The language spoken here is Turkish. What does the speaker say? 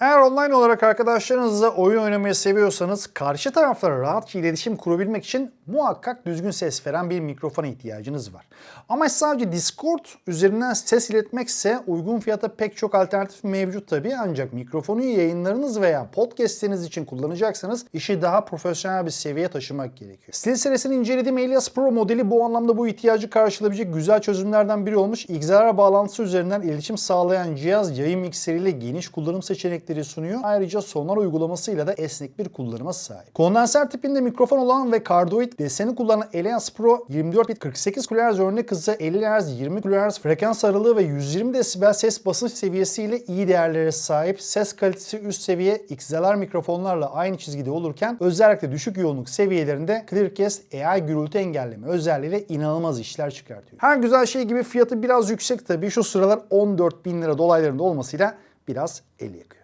Eğer online olarak arkadaşlarınızla oyun oynamayı seviyorsanız karşı taraflara rahatça iletişim kurabilmek için muhakkak düzgün ses veren bir mikrofona ihtiyacınız var. Ama sadece Discord üzerinden ses iletmekse uygun fiyata pek çok alternatif mevcut tabii ancak mikrofonu yayınlarınız veya podcastleriniz için kullanacaksanız işi daha profesyonel bir seviyeye taşımak gerekiyor. SteelSeries'in incelediğim Elias Pro modeli bu anlamda bu ihtiyacı karşılayabilecek güzel çözümlerden biri olmuş. XLR bağlantısı üzerinden iletişim sağlayan cihaz yayın mikseriyle geniş kullanım seçenekleri sunuyor. Ayrıca sonar uygulamasıyla da esnek bir kullanıma sahip. Kondenser tipinde mikrofon olan ve kardoid deseni kullanan Elias Pro 24 bit 48 kHz örnek hızı 50 Hz 20 kHz frekans aralığı ve 120 desibel ses basınç seviyesiyle iyi değerlere sahip. Ses kalitesi üst seviye XLR mikrofonlarla aynı çizgide olurken özellikle düşük yoğunluk seviyelerinde Clearcast AI gürültü engelleme özelliğiyle inanılmaz işler çıkartıyor. Her güzel şey gibi fiyatı biraz yüksek tabii. Şu sıralar 14 bin lira dolaylarında olmasıyla biraz el yakıyor.